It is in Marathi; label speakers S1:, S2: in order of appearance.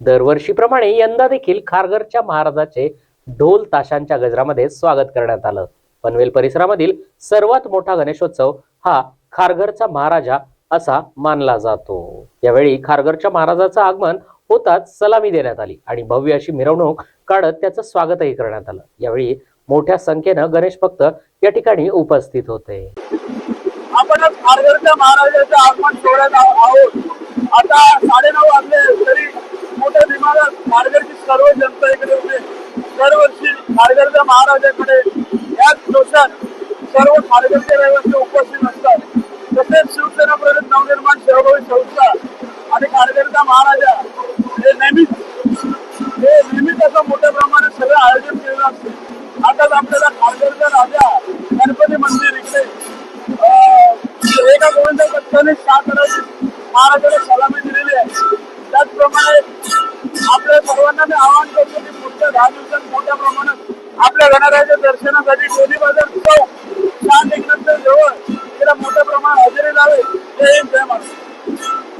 S1: दरवर्षीप्रमाणे यंदा देखील खारघरच्या महाराजाचे ढोल ताशांच्या गजरामध्ये स्वागत करण्यात आलं. पनवेल परिसरामधील सर्वात मोठा गणेशोत्सव हा खारघरचा महाराजा असा मानला जातो. यावेळी खारघरच्या महाराजाचं आगमन होताच सलामी देण्यात आली आणि भव्य अशी मिरवणूक काढत त्याचं स्वागतही करण्यात आलं. यावेळी मोठ्या संख्येनं गणेश भक्त या ठिकाणी उपस्थित होते.
S2: आपण खारघरच्या महाराजाचं आगमन सोहळ्यात आहोत. आता सर्व जनता इकडे होते दरवर्षी खारगडच्या महाराजाकडे याच दिवसात सर्व खारघरचे रहिवासी उपस्थित असतात. तसेच शिवसेना प्रेरित नवनिर्माण सेवाभावी संस्था आणि खारगडचा महाराजा हे नेहमीच हे नेहमीच असं मोठ्या प्रमाणात सगळं आयोजन केलेलं असते. आताच आपल्याला खारगडचा राजा गणपती मंदिर इकडे अं, एका गोविंद दत्ताने सात महाराजाला की दिवसात मोठ्या प्रमाणात आपल्या गणरायाच्या दर्शनासाठी सोनी बाजार. चौक शांत एकनाथच्या जवळ तिला मोठ्या प्रमाणात हजेरी लावे